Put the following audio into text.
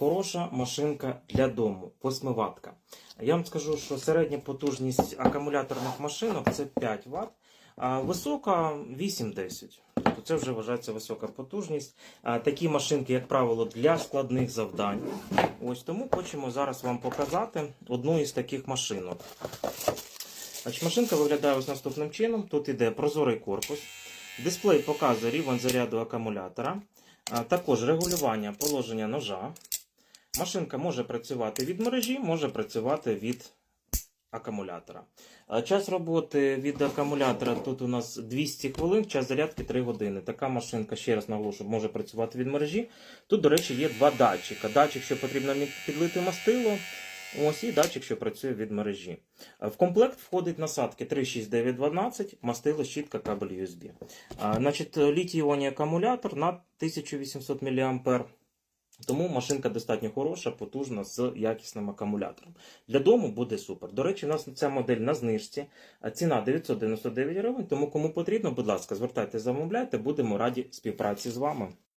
Хороша машинка для дому, посмиватка. Я вам скажу, що середня потужність акумуляторних машинок це 5 Вт, а висока 8-10. Тобто це вже вважається висока потужність. А такі машинки, як правило, для складних завдань. Ось тому хочемо зараз вам показати одну із таких машинок. Машинка виглядає ось наступним чином. Тут іде прозорий корпус. Дисплей показує рівень заряду акумулятора. Також регулювання положення ножа. Машинка може працювати від мережі, може працювати від акумулятора. Час роботи від акумулятора тут у нас 200 хвилин, час зарядки 3 години. Така машинка, ще раз наголошую, може працювати від мережі. Тут, до речі, є два датчика. Датчик, що потрібно підлити мастило, ось і датчик, що працює від мережі. В комплект входить насадки 36912, мастило, щітка, кабель USB. Значить, літій-іонний акумулятор на 1800 мА. Тому машинка достатньо хороша, потужна з якісним акумулятором. Для дому буде супер. До речі, у нас ця модель на знижці. Ціна 999 гривень. Тому кому потрібно, будь ласка, звертайтеся, замовляйте. Будемо раді співпраці з вами.